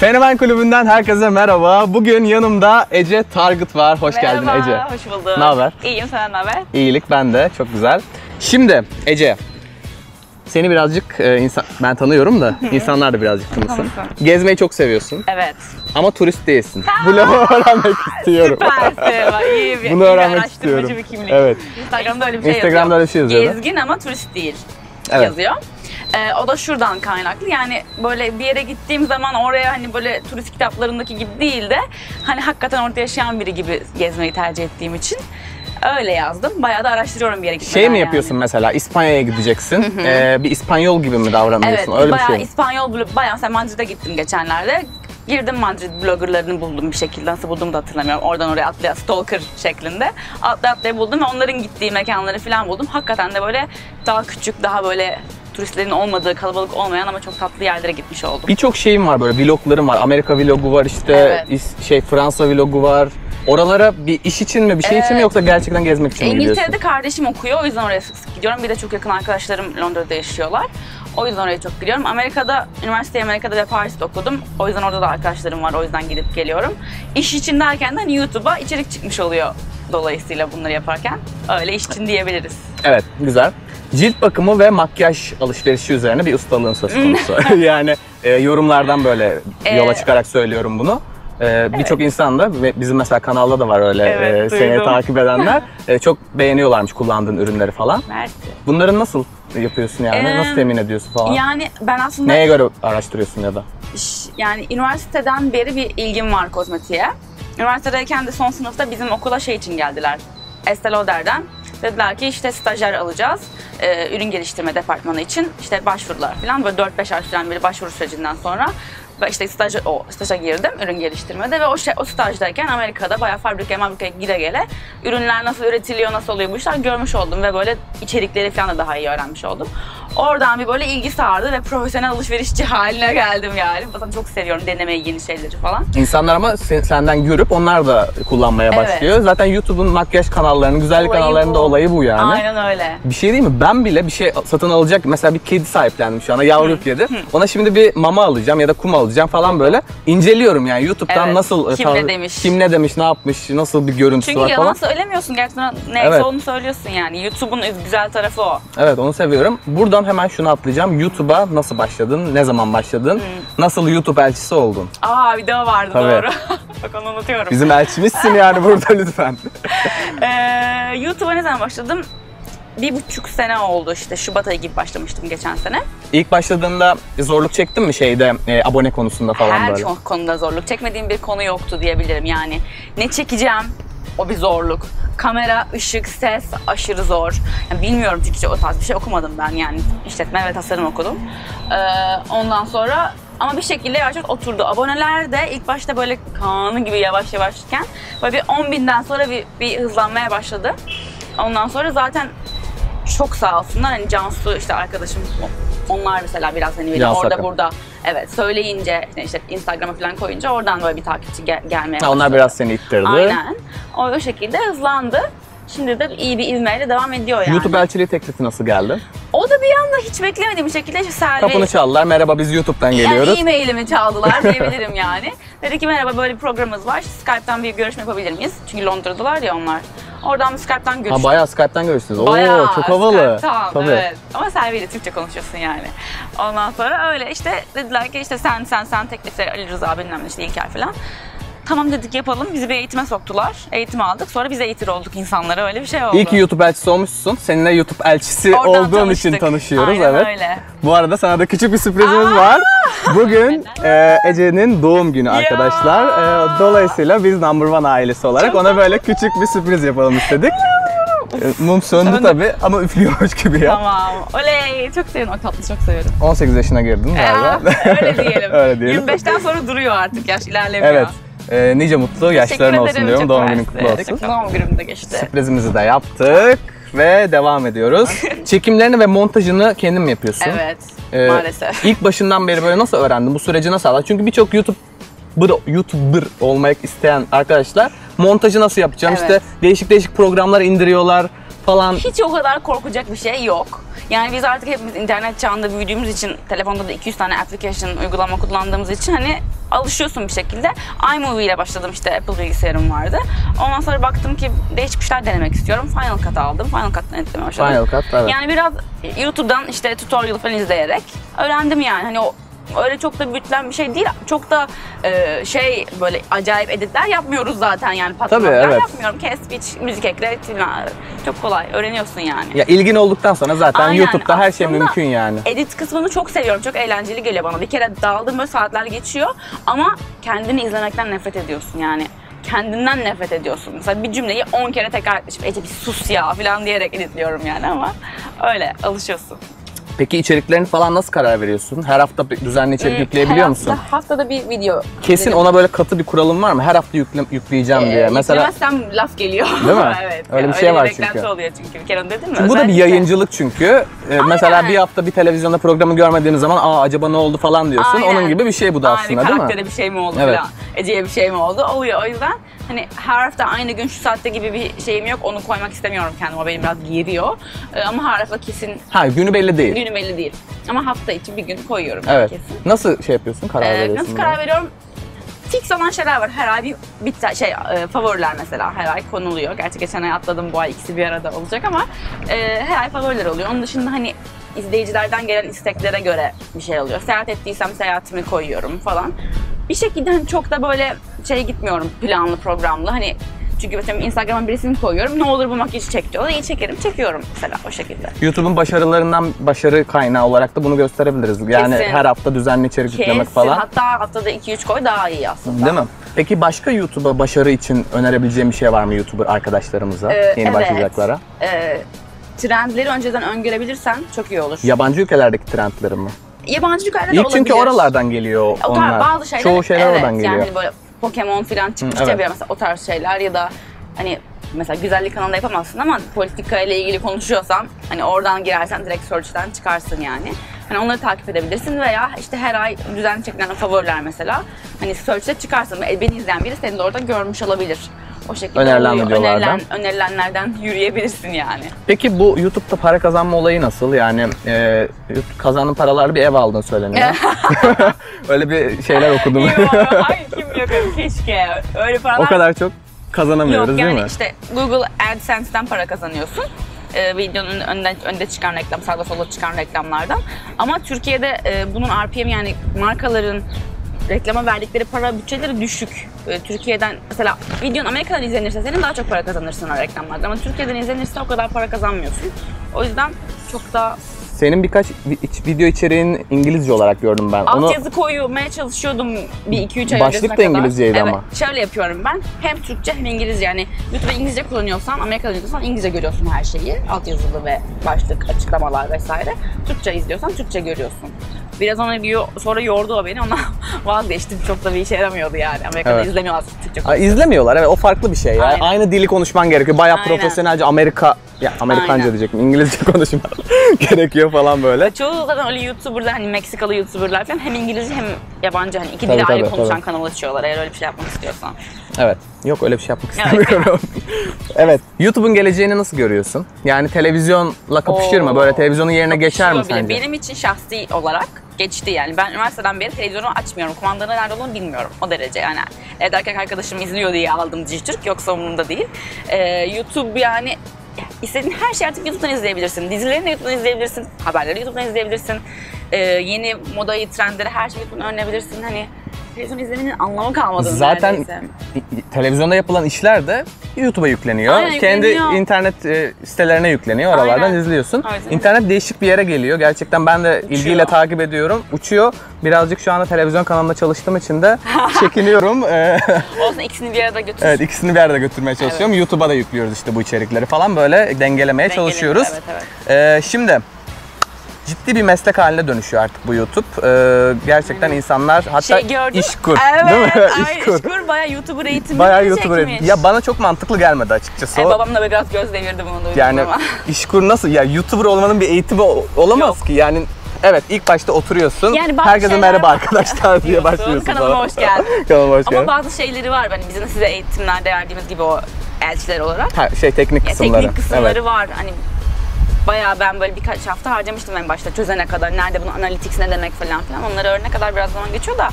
Fenomen Kulübü'nden herkese merhaba. Bugün yanımda Ece Target var. Hoş geldin Merhaba, Ece. hoş bulduk. Ne haber? İyiyim, sen ne haber? İyilik ben de. Çok güzel. Şimdi Ece, seni birazcık e, insan ben tanıyorum da insanlar da birazcık tanısın. Gezmeyi çok seviyorsun Evet. ama turist değilsin. Bunu öğrenmek istiyorum. Süpersin. İyi bir, Bunu öğrenmek istiyorum. bir kimlik. Evet. Instagram'da öyle bir şey Instagram'da yazıyor. öyle bir şey yazıyor? Gezgin ama turist değil Evet. yazıyor. Ee, o da şuradan kaynaklı. Yani böyle bir yere gittiğim zaman oraya hani böyle turist kitaplarındaki gibi değil de hani hakikaten orada yaşayan biri gibi gezmeyi tercih ettiğim için öyle yazdım. Bayağı da araştırıyorum bir yere gitmeden Şey mi yani. yapıyorsun mesela İspanya'ya gideceksin. e, bir İspanyol gibi mi davranıyorsun? Evet, Öyle bir bayağı şey mi? İspanyol, bayağı mesela Madrid'e gittim geçenlerde. Girdim Madrid bloggerlarını buldum bir şekilde. Nasıl bulduğumu da hatırlamıyorum. Oradan oraya atlaya stalker şeklinde. Atlaya atlaya buldum ve onların gittiği mekanları falan buldum. Hakikaten de böyle daha küçük, daha böyle turistlerin olmadığı, kalabalık olmayan ama çok tatlı yerlere gitmiş oldum. Birçok şeyim var böyle vloglarım var. Amerika vlogu var işte Evet. şey Fransa vlogu var. Oralara bir iş için mi bir şey için mi Evet. yoksa gerçekten gezmek için mi gidiyorsun? İngiltere'de kardeşim okuyor. O yüzden oraya sık sık gidiyorum. Bir de çok yakın arkadaşlarım Londra'da yaşıyorlar. O yüzden oraya çok gidiyorum. Amerika'da, üniversiteyi Amerika'da ve Paris'te okudum. O yüzden orada da arkadaşlarım var. O yüzden gidip geliyorum. İş için derken de hani YouTube'a içerik çıkmış oluyor dolayısıyla bunları yaparken. Öyle iş için diyebiliriz. Evet güzel. Cilt bakımı ve makyaj alışverişi üzerine bir ustalığın söz konusu. yani e, yorumlardan böyle yola Ee, çıkarak söylüyorum bunu. E, Birçok insan da ve bizim mesela kanalda da var öyle Evet, e, seni takip edenler e, çok beğeniyorlarmış kullandığın ürünleri falan. Mersi. Bunları nasıl yapıyorsun yani? Ee, nasıl temin ediyorsun falan? Yani ben aslında Neye göre araştırıyorsun ya da? Yani üniversiteden beri bir ilgim var kozmetiğe. Üniversitedeyken de son sınıfta bizim okula şey için geldiler. Estee Lauder'den. Dediler ki işte stajyer alacağız. Ee, ürün geliştirme departmanı için işte başvurular falan. Böyle 4-5 ay süren bir başvuru sürecinden sonra ve işte staj, o staja girdim ürün geliştirmede ve o, şey, o stajdayken Amerika'da bayağı fabrikaya fabrikaya gide gele ürünler nasıl üretiliyor, nasıl oluyor bu işler görmüş oldum ve böyle içerikleri falan da daha iyi öğrenmiş oldum. Oradan bir böyle ilgi sardı ve profesyonel alışverişçi haline geldim yani. Zaten çok seviyorum denemeyi, yeni şeyleri falan. İnsanlar ama sen- senden görüp onlar da kullanmaya Evet. başlıyor. Zaten YouTube'un makyaj kanallarının, güzellik Olayı kanallarında bu. olayı bu yani. Aynen öyle. Bir şey değil mi? Ben bile bir şey satın alacak. Mesela bir kedi sahiplendim şu anda. Yavru kedi. Ona şimdi bir mama alacağım ya da kum alacağım falan böyle. İnceliyorum yani YouTube'dan Evet. nasıl... Kim ne demiş? Kim ne demiş, ne yapmış, nasıl bir görüntüsü Çünkü var yalan falan. söylemiyorsun gerçekten neyse Evet. onu söylüyorsun yani. YouTube'un güzel tarafı o. Evet onu seviyorum. Buradan hemen şunu atlayacağım. YouTube'a nasıl başladın? Ne zaman başladın? Nasıl YouTube elçisi oldun? Aa video vardı Tabii. doğru. Bak onu unutuyorum. Bizim elçimizsin yani burada lütfen. Ee, YouTube'a ne zaman başladım? Bir buçuk sene oldu işte Şubat ayı gibi başlamıştım geçen sene. İlk başladığında zorluk çektin mi şeyde e, abone konusunda falan Her böyle? çok konuda zorluk. Çekmediğim bir konu yoktu diyebilirim yani. Ne çekeceğim? O bir zorluk. Kamera, ışık, ses aşırı zor. Yani bilmiyorum hiç o tarz bir şey okumadım ben yani. işletme ve tasarım okudum. Ee, ondan sonra ama bir şekilde yavaş yavaş oturdu. Aboneler de ilk başta böyle kanı gibi yavaş yavaşken böyle bir 10 binden sonra bir, bir hızlanmaya başladı. Ondan sonra zaten çok sağ olsunlar hani Cansu işte arkadaşım onlar mesela biraz hani beni Can orada Sakın. burada evet söyleyince işte Instagram'a falan koyunca oradan böyle bir takipçi gel- gelmeye Ha, onlar başladı. biraz seni ittirdi. Aynen. O, o şekilde hızlandı. Şimdi de iyi bir ivmeyle devam ediyor yani. YouTube elçiliği teklifi nasıl geldi? O da bir anda hiç beklemediğim bir şekilde işte Selvi... Kapını çaldılar. Merhaba biz YouTube'dan geliyoruz. Yani e-mailimi çaldılar diyebilirim yani. Dedi ki merhaba böyle bir programımız var. Skype'tan bir görüşme yapabilir miyiz? Çünkü Londra'dalar ya onlar. Oradan bir Skype'tan görüştük. Ha bayağı Skype'tan görüştünüz. Oo Bayağı çok havalı. Tamam, Tabii. evet. Ama Selvi ile Türkçe konuşuyorsun yani. Ondan sonra öyle işte dediler ki işte sen sen sen teklifleri Ali Rıza bilmem ne işte İlker falan. Tamam dedik yapalım. Bizi bir eğitime soktular. Eğitim aldık. Sonra biz eğitir olduk insanlara. Öyle bir şey oldu. İyi ki YouTube elçisi olmuşsun. Seninle YouTube elçisi Oradan olduğun tanıştık. için tanışıyoruz. Aynen evet. öyle. Bu arada sana da küçük bir sürprizimiz var. Bugün e, Ece'nin doğum günü arkadaşlar. E, dolayısıyla biz Number One ailesi olarak ona böyle küçük bir sürpriz yapalım istedik. E, Mum söndü Söndü. tabii ama üflüyormuş gibi ya. Tamam. Oley. Çok seviyorum. O tatlı çok seviyorum. 18 yaşına girdin galiba. Aa, öyle diyelim. Öyle diyelim. 25'ten sonra duruyor artık yaş ilerlemiyor. Evet. E, nice mutlu yaşların Teşekkür olsun ederim, diyorum. Doğum günün kutlu olsun. Doğum günüm de geçti. Sürprizimizi de yaptık ve devam ediyoruz. Çekimlerini ve montajını kendin mi yapıyorsun? Evet. Ee, maalesef. İlk başından beri böyle nasıl öğrendin? Bu süreci nasıl aldın? Çünkü birçok YouTube YouTuber olmak isteyen arkadaşlar montajı nasıl yapacağım? Evet. İşte değişik değişik programlar indiriyorlar falan. Hiç o kadar korkacak bir şey yok. Yani biz artık hepimiz internet çağında büyüdüğümüz için telefonda da 200 tane application uygulama kullandığımız için hani alışıyorsun bir şekilde. iMovie ile başladım işte Apple bilgisayarım vardı. Ondan sonra baktım ki değişik şeyler denemek istiyorum. Final Cut aldım. Final Cut'tan etmeye başladım. Final Cut, evet. Yani biraz YouTube'dan işte tutorial falan izleyerek öğrendim yani. Hani o öyle çok da büyütülen bir şey değil. Çok da e, şey böyle acayip editler yapmıyoruz zaten yani patlamaklar evet. yapmıyorum. Kes, biç, müzik ekle, filan. çok kolay. Öğreniyorsun yani. Ya ilgin olduktan sonra zaten Aynen. YouTube'da her şey Aslında mümkün yani. Edit kısmını çok seviyorum. Çok eğlenceli geliyor bana. Bir kere dağıldım böyle saatler geçiyor ama kendini izlemekten nefret ediyorsun yani. Kendinden nefret ediyorsun. Mesela bir cümleyi 10 kere tekrar etmişim. Ece bir sus ya falan diyerek editliyorum yani ama öyle alışıyorsun. Peki içeriklerini falan nasıl karar veriyorsun? Her hafta bir düzenli içerik Hmm, yükleyebiliyor her musun? Hafta, haftada bir video. Kesin ona böyle katı bir kuralın var mı? Her hafta yükle, yükleyeceğim diye. Ee, Mesela yüklemezsem laf geliyor. Değil mi? evet. Öyle bir şey var beklenti çünkü. oluyor çünkü. Bir kere onu dedin mi? Bu da bir Özellikle. yayıncılık çünkü. Ee, mesela bir hafta bir televizyonda programı görmediğimiz zaman aa acaba ne oldu falan diyorsun. Aynen. Onun gibi bir şey bu da Aynen, aslında değil mi? karaktere bir şey mi oldu Evet. falan. Ece'ye bir şey mi oldu? Oluyor. O yüzden hani her hafta aynı gün şu saatte gibi bir şeyim yok. Onu koymak istemiyorum kendime. O beni biraz geriyor. Ee, ama her hafta kesin Ha günü belli değil. günü belli değil. Ama hafta içi bir gün koyuyorum Evet. kesin. Nasıl şey yapıyorsun? Karar Ee, veriyorsun. nasıl buna? karar veriyorum? Fix olan şeyler var. Her ay bir, bir ta- şey e, favoriler mesela her ay konuluyor. Gerçi geçen ay atladım bu ay ikisi bir arada olacak ama e, her ay favoriler oluyor. Onun dışında hani izleyicilerden gelen isteklere göre bir şey oluyor. Seyahat ettiysem seyahatimi koyuyorum falan. Bir şekilde hani çok da böyle şey gitmiyorum planlı programlı. Hani çünkü mesela Instagram'a bir resim koyuyorum. Ne olur bu makyajı çek diyorlar. İyi çekerim. Çekiyorum mesela o şekilde. YouTube'un başarılarından başarı kaynağı olarak da bunu gösterebiliriz. Yani Kesin. her hafta düzenli içerik yüklemek Kesin. falan. Hatta haftada 2-3 koy daha iyi aslında. Değil mi? Peki başka YouTube'a başarı için önerebileceğim bir şey var mı YouTuber arkadaşlarımıza? Ee, yeni evet. başlayacaklara. Ee, trendleri önceden öngörebilirsen çok iyi olur. Yabancı ülkelerdeki trendleri mi? Yabancı ülkelerde de İlk olabilir. çünkü oralardan geliyor o onlar. bazı şeyler, Çoğu şeyler evet, oradan geliyor. Yani böyle Pokemon falan çıkmışça evet. mesela o tarz şeyler ya da hani mesela güzellik kanalında yapamazsın ama politika ile ilgili konuşuyorsan hani oradan girersen direkt search'ten çıkarsın yani. Hani onları takip edebilirsin veya işte her ay düzenli çekilen favoriler mesela hani search'te çıkarsın beni izleyen biri seni de orada görmüş olabilir. O şekilde Önerilen oluyor. videolardan. Önerilen, önerilenlerden yürüyebilirsin yani. Peki bu YouTube'da para kazanma olayı nasıl? Yani e, kazandığın paralarla bir ev aldın söyleniyor. Öyle bir şeyler okudum. Yok, Hayır kim yok keşke. Öyle paralar o kadar çok kazanamıyoruz Yok değil yani mi? işte Google AdSense'den para kazanıyorsun. Ee, videonun önden, önde çıkan reklam, sağda solda çıkan reklamlardan. Ama Türkiye'de e, bunun RPM yani markaların reklama verdikleri para bütçeleri düşük. Türkiye'den mesela videon Amerika'dan izlenirse senin daha çok para kazanırsın o reklamlardan. Ama Türkiye'den izlenirse o kadar para kazanmıyorsun. O yüzden çok da Senin birkaç video içeriğin İngilizce olarak gördüm ben. Onu Altyazı koymaya çalışıyordum bir iki üç ay Başlık da. İngilizceydi evet, ama. şöyle yapıyorum ben. Hem Türkçe hem İngilizce yani YouTube'da İngilizce kullanıyorsan, Amerika'da izliyorsan İngilizce görüyorsun her şeyi. Altyazılı ve başlık, açıklamalar vesaire. Türkçe izliyorsan Türkçe görüyorsun. Biraz ona bir sonra yordu o beni. Ona vazgeçtim. Çok da bir işe yaramıyordu yani. Amerika'da Evet. izlemiyorlar Türkçe Aa, izlemiyorlar evet o farklı bir şey ya. Aynen. Aynı dili konuşman gerekiyor. Bayağı Aynen. profesyonelce Amerika ya Amerikanca Aynen. diyecektim. İngilizce konuşman gerekiyor falan böyle. Çoğu zaten öyle YouTuber'da hani Meksikalı YouTuber'lar falan hem İngilizce hem yabancı hani iki dili ayrı konuşan tabii. kanal açıyorlar eğer öyle bir şey yapmak istiyorsan. Evet. Yok öyle bir şey yapmak istemiyorum. evet. YouTube'un geleceğini nasıl görüyorsun? Yani televizyonla kapışır mı? Oo. Böyle televizyonun yerine geçer mi sence? Benim için şahsi olarak geçti yani. Ben üniversiteden beri televizyonu açmıyorum. Kumandanın nerede olduğunu bilmiyorum. O derece yani. Evde erkek arkadaşım izliyor diye aldım Dijitürk. Yoksa umurumda değil. Ee, YouTube yani istediğin her şeyi artık YouTube'dan izleyebilirsin. Dizilerini de YouTube'dan izleyebilirsin. Haberleri YouTube'dan izleyebilirsin. Ee, yeni modayı, trendleri her şeyi YouTube'dan öğrenebilirsin. Hani televizyon izlemenin anlamı kalmadı Zaten neredeyse. televizyonda yapılan işler de YouTube'a yükleniyor. Aynen, Kendi yükleniyor. internet e, sitelerine yükleniyor. Oralardan Aynen. izliyorsun. Evet. İnternet değişik bir yere geliyor. Gerçekten ben de Uçuyor. ilgiyle takip ediyorum. Uçuyor. Birazcık şu anda televizyon kanalında çalıştığım için de çekiniyorum. Ee, Olsun ikisini bir arada götür. evet ikisini bir arada götürmeye çalışıyorum. YouTube'a da yüklüyoruz işte bu içerikleri falan böyle dengelemeye Dengeleniyor, çalışıyoruz. Evet evet. Ee, şimdi ciddi bir meslek haline dönüşüyor artık bu YouTube. Ee, gerçekten insanlar hatta şey gördüm. işkur evet, değil mi? Ay, işkur. işkur bayağı YouTuber eğitimi Bayağı. YouTuber. Ya bana çok mantıklı gelmedi açıkçası. O. babam da biraz göz devirdi bunu duydum Yani ama. işkur nasıl? Ya YouTuber olmanın bir eğitimi olamaz Yok. ki. Yani evet ilk başta oturuyorsun. Yani Herkese merhaba var. arkadaşlar diye başlıyorsun. kanalıma falan. hoş geldin. Kanalıma hoş Ama geldin. bazı şeyleri var hani bizim size eğitimlerde verdiğimiz gibi o elçiler olarak. Ha, şey teknik Ya kısımları. teknik kısımları Evet. var. Hani Bayağı ben böyle birkaç hafta harcamıştım en başta çözene kadar. Nerede bunun analytics ne demek falan filan. Onları öğrenene kadar biraz zaman geçiyor da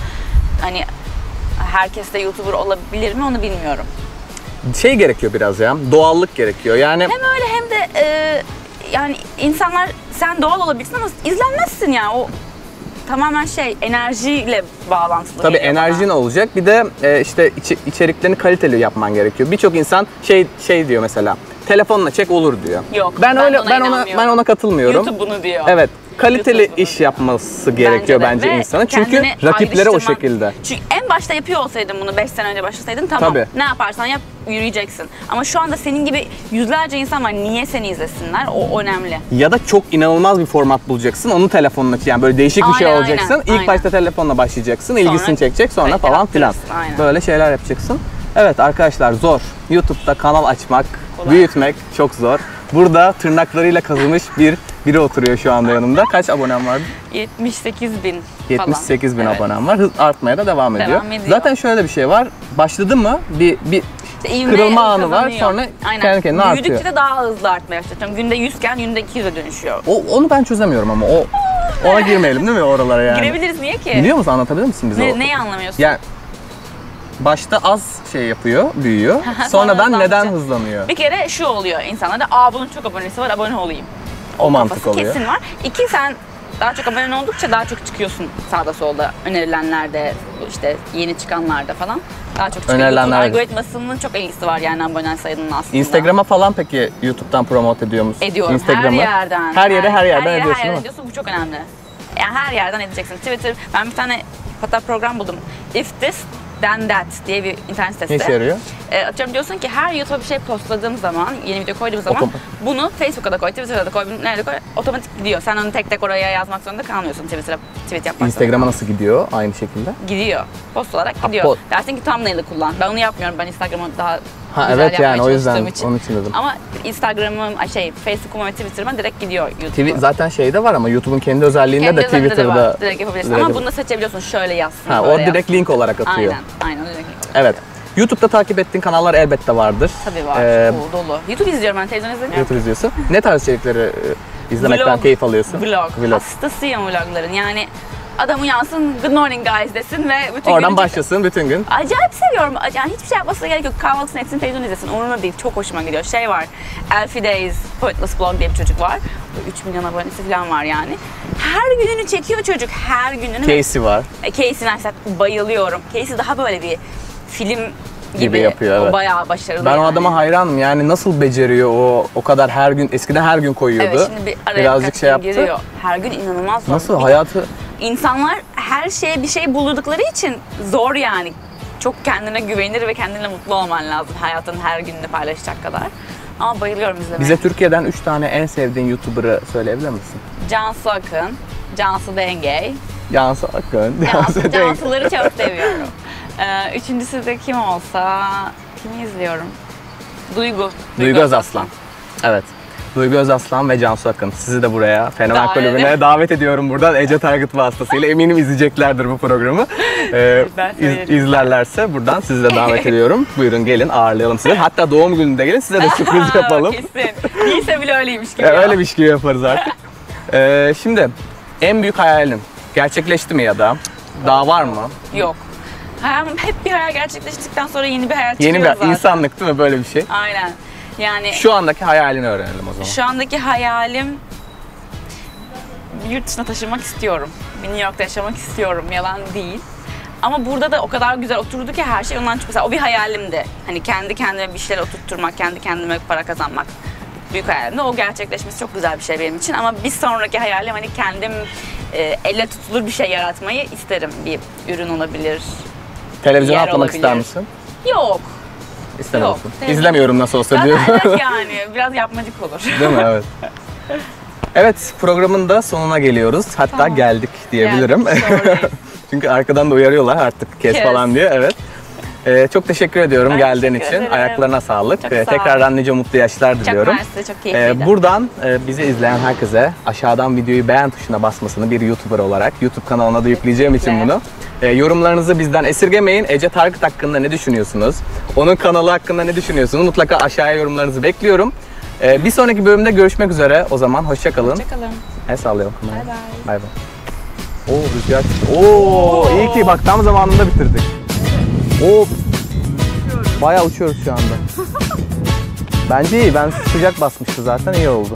hani herkes de YouTuber olabilir mi onu bilmiyorum. Şey gerekiyor biraz ya. Doğallık gerekiyor. Yani Hem öyle hem de e, yani insanlar sen doğal olabilirsin ama izlenmezsin yani o tamamen şey enerjiyle bağlantılı. Tabii geliyor bana. enerjin olacak. Bir de e, işte içi- içeriklerini kaliteli yapman gerekiyor. Birçok insan şey şey diyor mesela. Telefonla çek olur diyor. Yok, Ben, ben öyle ben ona ben ona katılmıyorum. YouTube bunu diyor. Evet. Kaliteli YouTube bunu iş diyor. yapması gerekiyor bence, de. Ve insanın. Çünkü kendini rakipleri o şekilde. Çünkü en başta yapıyor olsaydın bunu 5 sene önce başlasaydın tamam. Tabii. Ne yaparsan yap yürüyeceksin. Ama şu anda senin gibi yüzlerce insan var. Niye seni izlesinler? O önemli. Ya da çok inanılmaz bir format bulacaksın. Onu telefonla yani böyle değişik bir şey Aynen, olacaksın. aynen, İlk aynen. başta telefonla başlayacaksın. ilgisini çekecek sonra Evet, falan filan. aynen. Böyle şeyler yapacaksın. Evet arkadaşlar zor. YouTube'da kanal açmak, Kolay. büyütmek çok zor. Burada tırnaklarıyla kazımış bir biri oturuyor şu anda yanımda. Kaç abonem vardı? 78 bin falan. 78 bin Evet. abonem var. Hız artmaya da devam ediyor. Devam ediyor. Zaten şöyle bir şey var. Başladı mı bir bir İşte kırılma anı var. kazanıyor. Sonra Aynen. kendi kendine artıyor. Büyüdükçe de daha hızlı artmaya başlıyor. Günde 100 iken günde 200'e dönüşüyor. O, onu ben çözemiyorum ama o ona girmeyelim değil mi oralara yani? Girebiliriz niye ki? Biliyor musun anlatabilir misin bize? o? Ne, neyi anlamıyorsun? Yani başta az şey yapıyor, büyüyor. Sonra Sonradan neden hızlanıyor? Bir kere şu oluyor insanlarda, aa bunun çok abonesi var, abone olayım. O mantık Kafası oluyor. kesin var. İki, sen daha çok abone oldukça daha çok çıkıyorsun sağda solda. Önerilenlerde, işte yeni çıkanlarda falan. Daha çok çıkıyor. Önerilenlerde. YouTube algoritmasının çok ilgisi var yani abone sayının aslında. Instagram'a falan peki YouTube'dan promote ediyor musun? ediyorum. Instagram'ı. Her yerden. Her yere her yerden yere, ediyorsun her değil mi? ediyorsun. Bu çok önemli. Yani her yerden edeceksin. Twitter, ben bir tane hatta program buldum. If this then that diye bir internet sitesi. Ne işe yarıyor? E, atıyorum diyorsun ki her YouTube'a bir şey postladığım zaman, yeni video koyduğum zaman Otom- bunu Facebook'a da koy, Twitter'a da koy, nerede koy, otomatik gidiyor. Sen onu tek tek oraya yazmak zorunda kalmıyorsun Twitter'a tweet yapmak Instagram'a nasıl gidiyor aynı şekilde? Gidiyor. Post olarak Ha, gidiyor. post. Dersin ki thumbnail'ı kullan. Ben onu yapmıyorum. Ben Instagram'ı daha Ha güzel evet yani o yüzden için. onun için dedim. Ama Instagram'ım, şey, Facebook'uma ve Twitter'ıma direkt gidiyor YouTube. TV zaten şeyde var ama YouTube'un kendi özelliğinde Kendi de özelinde de Twitter'da var. direkt yapabilirsin. direkt Ama bunu da seçebiliyorsun. Şöyle yazsın, ha, o direkt yazsın. link olarak atıyor. Aynen, aynen. direkt link olarak. Evet. YouTube'da takip ettiğin kanallar elbette vardır. Tabii var. Ee, Oo, dolu. YouTube izliyorum ben, televizyon izlemiyorum. YouTube izliyorsun. Ne tarz içerikleri e, izlemekten Vlog. keyif alıyorsun? Vlog. Vlog. Hastasıyım vlogların. Yani adam uyansın, good morning guys desin ve bütün Oradan günü- başlasın bütün gün. Acayip seviyorum. Yani hiçbir şey yapmasına gerek yok. Kahvaltısını etsin, televizyon izlesin. Umurumda değil. Çok hoşuma gidiyor. Şey var. Elfie Days, Pointless Blog diye bir çocuk var. 3 milyon abonesi falan var yani. Her gününü çekiyor çocuk. Her gününü. Casey var. E, Casey Neistat bayılıyorum. Casey daha böyle bir film gibi, Gibi yapıyor, evet. O bayağı başarılı. Ben o yani. adama hayranım. Yani nasıl beceriyor o o kadar her gün eskiden her gün koyuyordu. Evet şimdi bir araya Birazcık şey gün yaptı. giriyor. Her gün inanılmaz zor. Nasıl hayatı İnsanlar her şeye bir şey buldukları için zor yani. Çok kendine güvenir ve kendine mutlu olman lazım hayatın her gününü paylaşacak kadar. Ama bayılıyorum izlemeye. bize Türkiye'den 3 tane en sevdiğin YouTuber'ı söyleyebilir misin? Cansu Akın, Cansu Dengey. Cansu Akın, Cansu, Denk. Cansu'ları çok seviyorum. Ee, üçüncüsü de kim olsa, kimi izliyorum? Duygu. Duygu Özaslan. Evet. Duygu Özaslan ve Cansu Akın. Sizi de buraya Fenomen Kulübü'ne davet ediyorum buradan Ece Target vasıtasıyla. Eminim izleyeceklerdir bu programı. Ee, iz- izlerlerse buradan sizi de davet ediyorum. Buyurun gelin ağırlayalım sizi. Hatta doğum gününde gelin size de sürpriz yapalım. Kesin. Değilse bile öyleymiş gibi. Ya ya. öyle bir şey yaparız artık. Ee, şimdi en büyük hayalin gerçekleşti mi ya da daha var mı? Yok. Hayalim hep bir hayal gerçekleştikten sonra yeni bir hayal çıkıyor Yeni bir zaten. insanlık değil mi böyle bir şey? Aynen. Yani Şu andaki hayalini öğrenelim o zaman. Şu andaki hayalim yurt dışına taşınmak istiyorum. New York'ta yaşamak istiyorum. Yalan değil. Ama burada da o kadar güzel oturdu ki her şey ondan çok mesela o bir hayalimdi. Hani kendi kendime bir şeyler oturtturmak, kendi kendime para kazanmak büyük hayalimdi. O gerçekleşmesi çok güzel bir şey benim için ama bir sonraki hayalim hani kendim e, elle tutulur bir şey yaratmayı isterim. Bir ürün olabilir. Televizyona yer atlamak olabilir. ister misin? Yok. Yok, televizyon- İzlemiyorum nasıl olsa diyor. evet yani biraz yapmacık olur. Değil mi? Evet. Evet programın da sonuna geliyoruz. Hatta Tamam. geldik diyebilirim. Geldik. Çünkü arkadan da uyarıyorlar artık kes, Kes. falan diye. Evet. Ee, çok teşekkür ediyorum Ben geldiğin teşekkür için. ederim. Ayaklarına sağlık. Çok Ee, sağ tekrardan nice mutlu yaşlar Çok diliyorum. mersi, çok Ee, keyifliydi. buradan e, bizi izleyen herkese aşağıdan videoyu beğen tuşuna basmasını bir YouTuber olarak YouTube kanalına da yükleyeceğim için bunu. E, yorumlarınızı bizden esirgemeyin. Ece Tarık hakkında ne düşünüyorsunuz? Onun kanalı hakkında ne düşünüyorsunuz? Mutlaka aşağıya yorumlarınızı bekliyorum. Ee, bir sonraki bölümde görüşmek üzere. O zaman hoşça kalın. Hoşçakalın. El sallayalım. Bay bay. Bay bay. Oo rüzgar çıktı. Oo, iyi ki bak tam zamanında bitirdik. Oo. Bayağı uçuyoruz şu anda. Bence iyi. Ben sıcak basmıştı zaten iyi oldu.